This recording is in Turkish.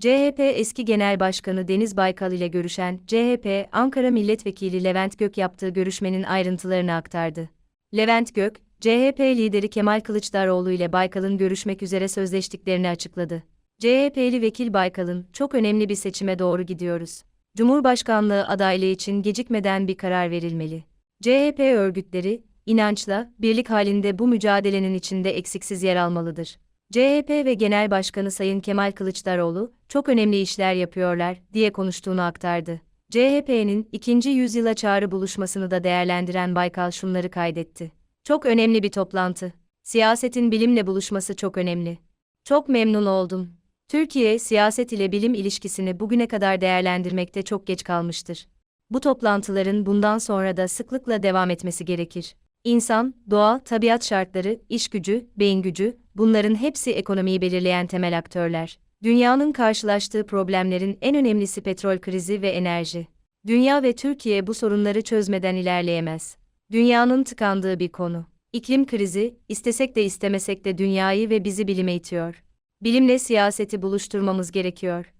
CHP eski Genel Başkanı Deniz Baykal ile görüşen CHP Ankara Milletvekili Levent Gök yaptığı görüşmenin ayrıntılarını aktardı. Levent Gök, CHP lideri Kemal Kılıçdaroğlu ile Baykal'ın görüşmek üzere sözleştiklerini açıkladı. CHP'li vekil Baykal'ın çok önemli bir seçime doğru gidiyoruz. Cumhurbaşkanlığı adaylığı için gecikmeden bir karar verilmeli. CHP örgütleri, inançla, birlik halinde bu mücadelenin içinde eksiksiz yer almalıdır. CHP ve Genel Başkanı Sayın Kemal Kılıçdaroğlu, çok önemli işler yapıyorlar, diye konuştuğunu aktardı. CHP'nin ikinci yüzyıla çağrı buluşmasını da değerlendiren Baykal şunları kaydetti. Çok önemli bir toplantı. Siyasetin bilimle buluşması çok önemli. Çok memnun oldum. Türkiye, siyaset ile bilim ilişkisini bugüne kadar değerlendirmekte çok geç kalmıştır. Bu toplantıların bundan sonra da sıklıkla devam etmesi gerekir. İnsan, doğa, tabiat şartları, iş gücü, beyin gücü, bunların hepsi ekonomiyi belirleyen temel aktörler. Dünyanın karşılaştığı problemlerin en önemlisi petrol krizi ve enerji. Dünya ve Türkiye bu sorunları çözmeden ilerleyemez. Dünyanın tıkandığı bir konu. İklim krizi, istesek de istemesek de dünyayı ve bizi bilime itiyor. Bilimle siyaseti buluşturmamız gerekiyor.